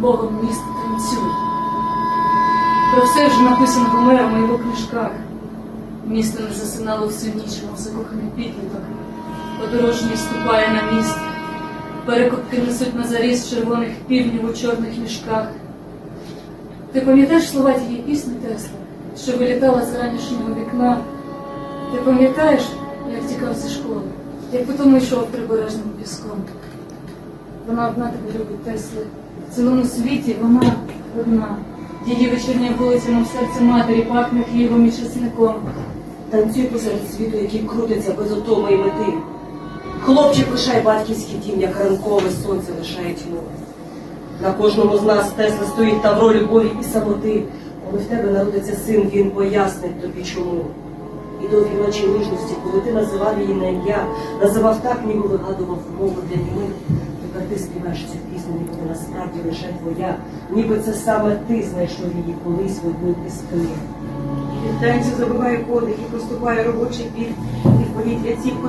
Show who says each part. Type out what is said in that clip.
Speaker 1: Богом міст танцюй. Про все вже написано Гомером у його книжках. Місто не засинало всю ніч, мов закоханий підліток. Подорожній ступає на міст. Перекупки несуть на заріз червоних півнів у чорних мішках. Ти пам'ятаєш слова тієї пісні Тесла, що вилітала з ранішнього вікна? Ти пам'ятаєш, як тікав зі школи, як потім йшов прибережним піском? Вона одна тебе любить Тесли. В цілому світі вона одна. Її вечірня вулиця, мов серце матері, пахне хлібом і чесником.
Speaker 2: Танцюй посеред світу, який крутиться без отоми і мети. Хлопчик лишає батьківський дім, як ранкове сонце лишає тьму. На кожному з нас Тесла стоїть тавро любові і самоти. Коли в тебе народиться син, він пояснить тобі чому. І довгі ночі ніжності, коли ти називав її на ім'я, називав так, ніби вигадував мову для німих. Тепер ти співаєш цю пісню, ніби вона справді лише твоя, ніби це саме ти знайшов її колись в одній із книг.
Speaker 3: Від танцю забиває подих і поступає робочий біль, і в повітря ціпко